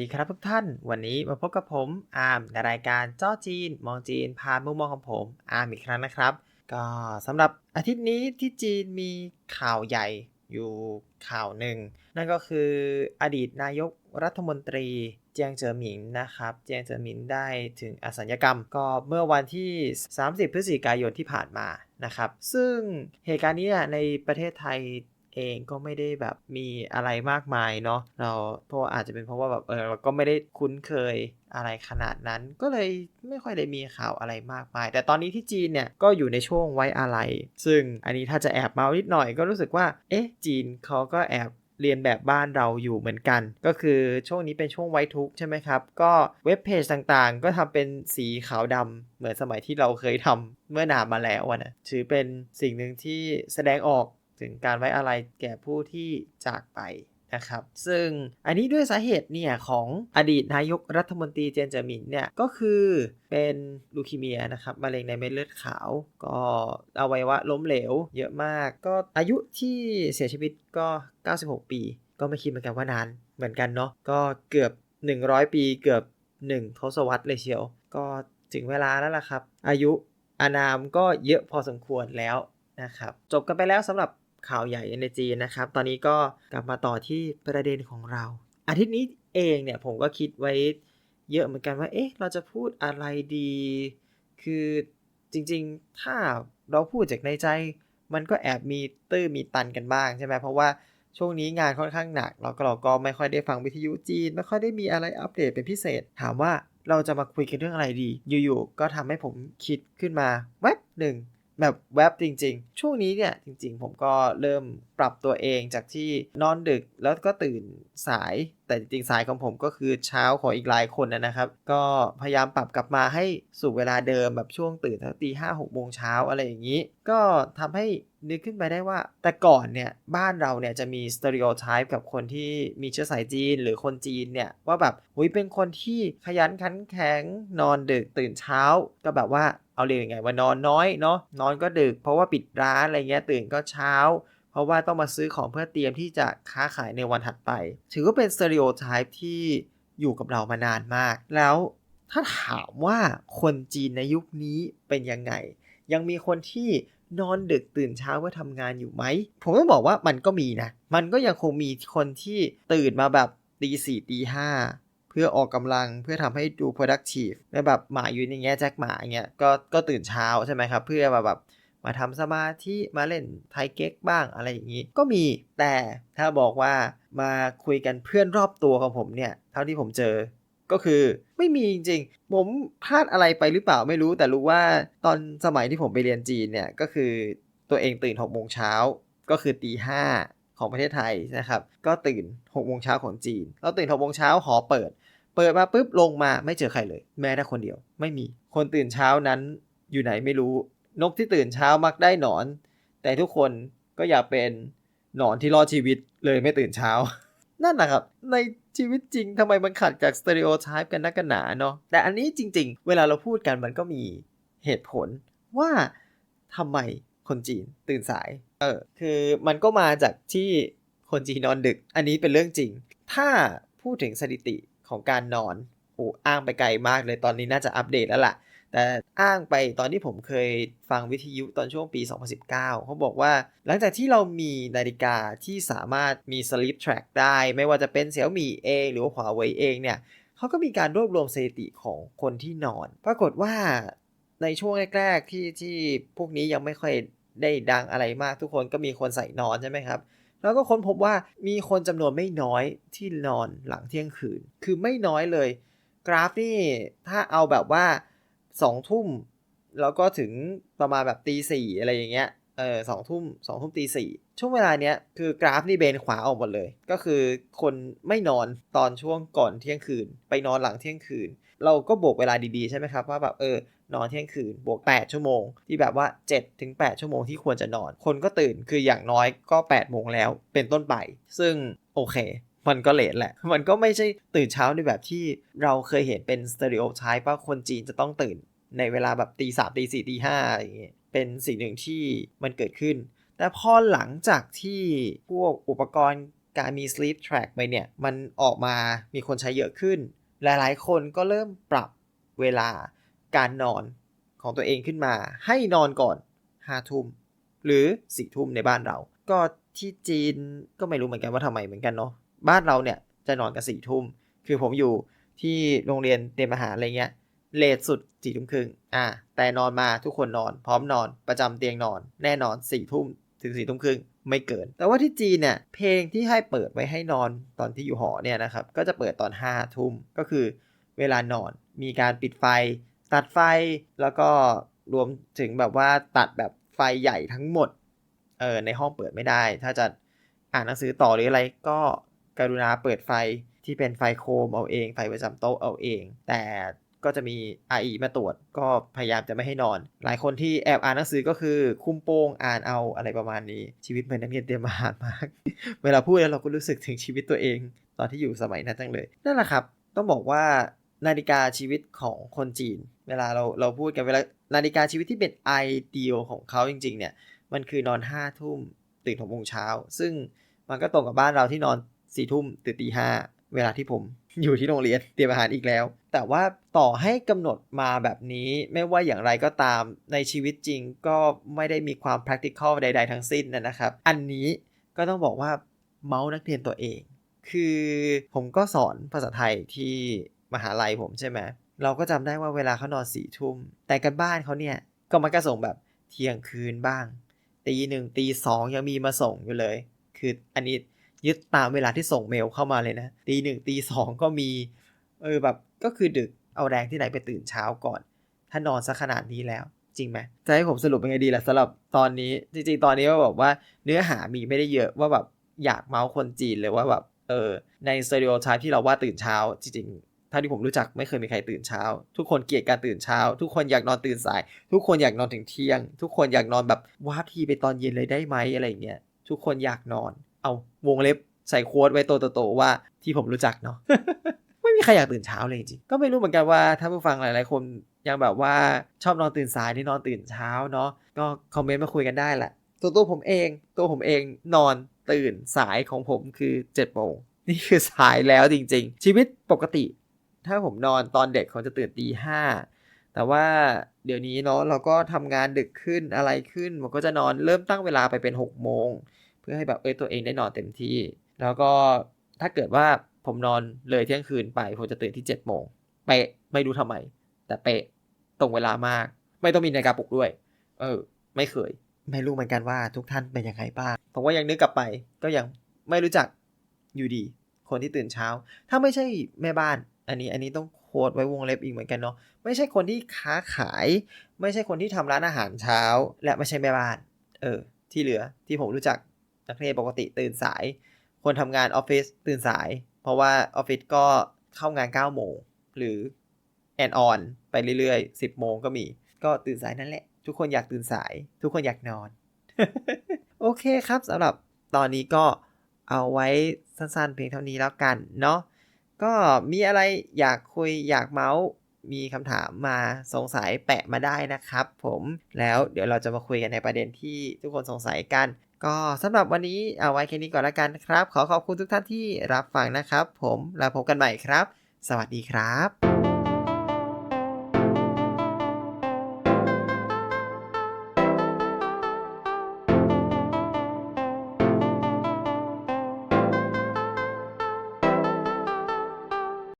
ดีครับทุกท่าน วันนี้มาพบกับผมอาร์มในรายการเจ้าจีน มองจีนผ่านมุมมองของผมอาร์มอีกครั้งนะครับ ก็สำหรับอาทิตย์นี้ที่จีนมีข่าวใหญ่อยู่ข่าวหนึ่ง นั่นก็คืออดีตนายกรัฐมนตรีเจียงเจ๋อหมิงนะครับ เจียงเจ๋อหมิงได้ถึงอสัญญกรรม ก็เมื่อวันที่ 30 พฤศจิกายนที่ผ่านมานะครับ ซึ่งเหตุการณ์นี้ในประเทศไทย เองก็ไม่ได้แบบมีอะไรมากมายเนาะเราเพราะอาจจะเป็นเพราะว่าแบบเออเราก็ไม่ได้คุ้นเคยอะไรขนาดนั้นก็เลยไม่ค่อยได้มีข่าวอะไรมากมาย แต่ตอนนี้ที่จีนเนี่ยก็อยู่ในช่วงไว้อะไร ซึ่งอันนี้ถ้าจะแอบเมานิดหน่อยก็รู้สึกว่า เอ๊ะ จีนเขาก็แอบเรียนแบบบ้านเราอยู่เหมือนกัน ก็คือช่วงนี้เป็นช่วงไว้ทุกข์ใช่ไหมครับ ก็เว็บเพจต่างๆ ก็ทำเป็นสีขาวดำเหมือนสมัยที่เราเคยทำเมื่อนานมาแล้วอะนะถือเป็นสิ่งหนึ่งที่แสดงออก ถึงการไว้อะไรแก่ผู้ที่จากไปนะครับ ซึ่งอันนี้ด้วยสาเหตุเนี่ยของอดีตนายกรัฐมนตรีเจนจามินเนี่ยก็คือเป็นลูคีเมียนะครับมะเร็งในเม็ดเลือดขาว ก็อวัยวะล้มเหลว เยอะมาก ก็อายุที่เสียชีวิตก็ 96 ปี ก็ไม่คิดเหมือนกันว่านานเหมือนกันเนาะ ก็เกือบ 100 ปีเกือบ 1 ทศวรรษเลยเชียว ก็ถึงเวลาแล้วล่ะครับ อายุอานามก็เยอะพอสมควรแล้วนะครับ จบกันไปแล้วสำหรับ ข่าวใหญ่ในจีนนะครับ ตอนนี้ก็กลับมาต่อที่ประเด็นของเรา อาทิตย์นี้เองเนี่ยผมก็คิดไว้เยอะเหมือนกันว่า เอ๊ะ เราจะพูดอะไรดี คือจริงๆ ถ้าเราพูดจากในใจ มันก็แอบมีตื้อมีตันกันบ้างใช่ไหม เพราะว่าช่วงนี้งานค่อนข้างหนัก เราก็เราก็ไม่ค่อยได้ฟังวิทยุจีน ไม่ค่อยได้มีอะไรอัปเดตเป็นพิเศษ ถามว่าเราจะมาคุยกันเรื่องอะไรดี อยู่ๆ ก็ทำให้ผมคิดขึ้นมาแวบหนึ่ง แบบแวบจริง ๆ ช่วงนี้เนี่ยจริง ๆ ผมก็เริ่มปรับตัวเองจากที่นอนดึกแล้วก็ตื่นสาย แต่จริงๆ สายของผมก็คือเช้าของอีกหลายคนนะครับ ก็พยายามปรับกลับมาให้สู่เวลาเดิมแบบช่วงตื่นตั้งตีห้าหกโมงเช้าอะไรอย่างนี้ ก็ทำให้นึกขึ้นไปได้ว่า แต่ก่อนเนี่ยบ้านเราเนี่ยจะมีสเตอริโอไทป์กับคนที่มีเชื้อสายจีนหรือคนจีนเนี่ยว่าแบบหุยเป็นคนที่ขยันขันแข็งนอนดึกตื่นเช้า ก็แบบว่า เอาเรียกยังไงว่านอนน้อยเนาะนอนก็ดึก เพราะว่าปิดร้านอะไรเงี้ยตื่นก็เช้า เพราะว่าต้องมาซื้อของเพื่อเตรียมที่จะค้าขายในวันถัดไป ถือว่าเป็นสเตอริโอไทป์ที่อยู่กับเรามานานมาก แล้วถ้าถามว่าคนจีนในยุคนี้เป็นยังไง ยังมีคนที่นอนดึกตื่นเช้าเพื่อทำงานอยู่ไหม ผมต้องบอกว่ามันก็มีนะ มันก็ยังคงมีคนที่ตื่นมาแบบตีสี่ตีห้า พื่อออกกำลังเพื่อทำให้ดู productive แล้วแบบหมาอยู่อย่างเงี้ยแจ็คหมาอย่างเงี้ยก็ก็ตื่นเช้าใช่ไหมครับ เพื่อมาแบบมาทำสมาธิมาเล่นไทเก๊กบ้างอะไรอย่างนี้ ก็มีแต่ถ้าบอกว่ามาคุยกันเพื่อนรอบตัวของผมเนี่ย เท่าที่ผมเจอก็คือไม่มีจริงๆ ผมพลาดอะไรไปหรือเปล่าไม่รู้ แต่รู้ว่าตอนสมัยที่ผมไปเรียนจีนเนี่ย ก็คือตัวเองตื่น6โมงเช้าก็คือตีห้า ของประเทศไทยนะครับ ก็ตื่น6โมงเช้าของจีน เราตื่น6โมงเช้าหอเปิด เปิดมาปุ๊บลงมาไม่เจอใครเลย แม้แต่คนเดียว ไม่มี คนตื่นเช้านั้นอยู่ไหนไม่รู้ นกที่ตื่นเช้ามักได้หนอน แต่ทุกคนก็อยากเป็นหนอนที่รอดชีวิตเลยไม่ตื่นเช้า นั่นนะครับ ในชีวิตจริงทำไมมันขัดจากสเตอริโอไทป์กันนักกันหนาเนาะ แต่อันนี้จริง ๆ เวลาเราพูดกันมันก็มีเหตุผลว่าทำไม คนจีนตื่นสาย เออ คือมันก็มาจากที่คนจีนนอนดึก อันนี้เป็นเรื่องจริง ถ้าพูดถึงสถิติของการนอน โอ้อ้างไปไกลมากเลย ตอนนี้น่าจะอัปเดตแล้วล่ะ แต่อ้างไปตอนที่ผมเคยฟังวิทยุตอนช่วงปี 2019 เขาบอกว่า หลังจากที่เรามีนาฬิกาที่สามารถมี sleep track ได้ ไม่ว่าจะเป็น Xiaomi เอง หรือว่า Huawei เองเนี่ยเขาก็มีการรวบรวมสถิติของคนที่นอน ปรากฏว่า ในช่วงแรกๆที่ที่พวกนี้ยังไม่ค่อยได้ดังอะไรมากทุกคนก็มีคนใส่นอนใช่ไหมครับ แล้วก็ค้นพบว่ามีคนจำนวนไม่น้อยที่นอนหลังเที่ยงคืน คือไม่น้อยเลย กราฟนี่ถ้าเอาแบบว่าสองทุ่มแล้วก็ถึงประมาณแบบตีสี่อะไรอย่างเงี้ย เออสองทุ่มสองทุ่มตีสี่ช่วงเวลาเนี้ยคือกราฟนี่เบนขวาออกหมดเลย ก็คือคนไม่นอนตอนช่วงก่อนเที่ยงคืน ไปนอนหลังเที่ยงคืน เราก็บวกเวลาดีๆใช่ไหมครับว่าแบบเออนอนเที่ยงคืนบวก 8 ชั่วโมง ที่แบบว่า7ถึง8ชั่วโมงที่ควรจะนอน คนก็ตื่นคืออย่างน้อยก็8โมงแล้วเป็นต้นไป ซึ่งโอเค มันก็เลทแหละ มันก็ไม่ใช่ตื่นเช้าในแบบที่เราเคยเห็นเป็นสเตอริโอไทป์ว่าคนจีนจะต้องตื่นในเวลาแบบตีสามตีสี่ตีห้าอย่างเงี้ย เป็นสิ่งหนึ่งที่มันเกิดขึ้น แต่พอหลังจากที่พวกอุปกรณ์การมี sleep track ไปเนี่ย มันออกมามีคนใช้เยอะขึ้น หลายๆ คนก็เริ่มปรับเวลาการนอนของตัวเองขึ้นมา ให้นอนก่อน5ทุ่มหรือ4ทุ่มในบ้านเรา ก็ที่จีนก็ไม่รู้เหมือนกันว่าทำไมเหมือนกันเนาะบ้านเราเนี่ยจะนอนกัน4ทุ่มคือผมอยู่ที่โรงเรียนเตรียมอาหารอะไรเงี้ย เลทสุดสี่ทุ่มครึ่งอ่า แต่นอนมาทุกคนนอน พร้อมนอนประจำเตียงนอน แน่นอนสี่ทุ่มถึงสี่ทุ่มครึ่งไม่เกิน แต่ว่าที่จีนเนี่ยเพลงที่ให้เปิดไว้ให้นอนตอนที่อยู่หอเนี่ยนะครับ ก็จะเปิดตอนห้าทุ่มก็คือเวลานอนมีการปิดไฟ ตัดไฟแล้วก็รวมถึงแบบว่าตัดแบบไฟใหญ่ทั้งหมดเออในห้องเปิดไม่ได้ ถ้าจะอ่านหนังสือต่อหรืออะไรก็กรุณาเปิดไฟที่เป็นไฟโคมเอาเองไฟประจำโต๊ะเอาเอง แต่ ก็จะมี RE มาตรวจ ก็พยายามจะไม่ให้นอน หลายคนที่แอบอ่านหนังสือก็คือคุ้มโป้งอ่านเอาอะไรประมาณนี้ ชีวิตเหมือนนักเรียนเตรียมอาหารมาก เวลาพูดแล้วเราก็รู้สึกถึงชีวิตตัวเอง ตอนที่อยู่สมัยนั้นจังเลย นั่นแหละครับ ต้องบอกว่านาฬิกาชีวิตของคนจีน เวลาเราเราพูดกันเวลานาฬิกาชีวิตที่เป็นไอเดียของเขาจริง ๆ เนี่ย มันคือนอนห้าทุ่มตื่นหกโมงเช้า ซึ่งมันก็ตรงกับบ้านเราที่นอนสี่ทุ่มตื่นตีห้า เวลาที่ผมอยู่ที่โรงเรียนเตรียมอาหารอีกแล้ว แต่ว่าต่อให้กำหนดมาแบบนี้ไม่ว่าอย่างไรก็ตามในชีวิตจริงก็ไม่ได้มีความ practical ใด ๆ ทั้งสิ้นนะครับ อันนี้ก็ต้องบอกว่าเมาส์นักเรียนตัวเอง คือผมก็สอนภาษาไทยที่มหาลัยผมใช่ไหมเราก็จำได้ว่าเวลาเขานอนสี่ทุ่ม แต่กันบ้านเขาเนี่ยก็มักจะส่งแบบเที่ยงคืนบ้างตีหนึ่งตีสองยังมีมาส่งอยู่เลย คืออันนี้ ยึดตามเวลาที่ส่งเมลเข้ามาเลยนะตีหนึ่งตีสองก็มีเออแบบก็คือดึกเอาแรงที่ไหนไปตื่นเช้าก่อน ถ้านอนซะขนาดนี้แล้ว จริงไหมจะให้ผมสรุปเป็นไงดีล่ะสำหรับตอนนี้จริงๆตอนนี้ว่าแบบว่าเนื้อหามีไม่ได้เยอะว่าแบบอยากเมาส์คนจีนเลยว่าแบบเออในสเตอริโอไทป์ที่เราว่าตื่นเช้าจริงๆเท่าที่ผมรู้จักไม่เคยมีใครตื่นเช้า ทุกคนเกลียดการตื่นเช้า ทุกคนอยากนอนตื่นสาย ทุกคนอยากนอนถึงเที่ยง ทุกคนอยากนอนแบบวาร์ปทีไปตอนเย็นเลยได้ไหมอะไรเงี้ยทุกคนอยากนอน เอาวงเล็บใส่โค้ดไว้โตๆว่าที่ผมรู้จักเนาะไม่มีใครอยากตื่นเช้าเลยจริงก็ไม่รู้เหมือนกันว่าถ้าผู้ฟังหลายๆคนยังแบบว่าชอบนอนตื่นสายที่นอนตื่นเช้าเนาะก็คอมเมนต์มาคุยกันได้แหละตัวตัวผมเองตัวผมเองนอนตื่นสายของผมคือ7จ็ดโมงนี่คือสายแล้วจริง ๆ ชีวิตปกติ ถ้าผมนอนตอนเด็กผมจะตื่นตีห้าแต่ว่าเดี๋ยวนี้เนาะเราก็ทำงานดึกขึ้นอะไรขึ้นผมก็จะนอนเริ่มตั้งเวลาไปเป็น6กโมง พื่อให้แบบเออตัวเองได้นอนเต็มที่ แล้วก็ถ้าเกิดว่าผมนอนเลยเที่ยงคืนไป ผมจะตื่นที่7จ็ดโมงเป๊ะไม่รู้ทำไม แต่เป๊ะตรงเวลามาก ไม่ต้องมีนาฬิกาปลุกด้วย เออ ไม่เคย ไม่รู้เหมือนกันว่าทุกท่านเป็นยังไงบ้างผมว่ายังนึกกลับไป ก็ยังไม่รู้จักอยู่ดี คนที่ตื่นเช้า ถ้าไม่ใช่แม่บ้าน อันนี้อันนี้ต้องโค้ดไว้วงเล็บอีกเหมือนกันเนาะไม่ใช่คนที่ค้าขาย ไม่ใช่คนที่ทำร้านอาหารเช้า และไม่ใช่แม่บ้าน เออ ที่เหลือที่ผมรู้จัก นักเรียนปกติตื่นสาย คนทำงานออฟฟิศตื่นสาย เพราะว่าออฟฟิศก็เข้างาน9โมงหรือแอนออนไปเรื่อยๆ 10โมงก็มี ก็ตื่นสายนั่นแหละ ทุกคนอยากตื่นสาย ทุกคนอยากนอน โอเคครับสำหรับตอนนี้ก็เอาไว้สั้นๆ เพียงเท่านี้แล้วกันเนาะก็มีอะไรอยากคุยอยากเมาส์มีคำถามมาสงสัยแปะมาได้นะครับผมแล้วเดี๋ยวเราจะมาคุยกันในประเด็นที่ทุกคนสงสัยกัน ก็สำหรับวันนี้เอาไว้แค่นี้ก่อนละกันครับ ขอขอบคุณทุกท่านที่รับฟังนะครับ ผมแล้วพบกันใหม่ครับ สวัสดีครับ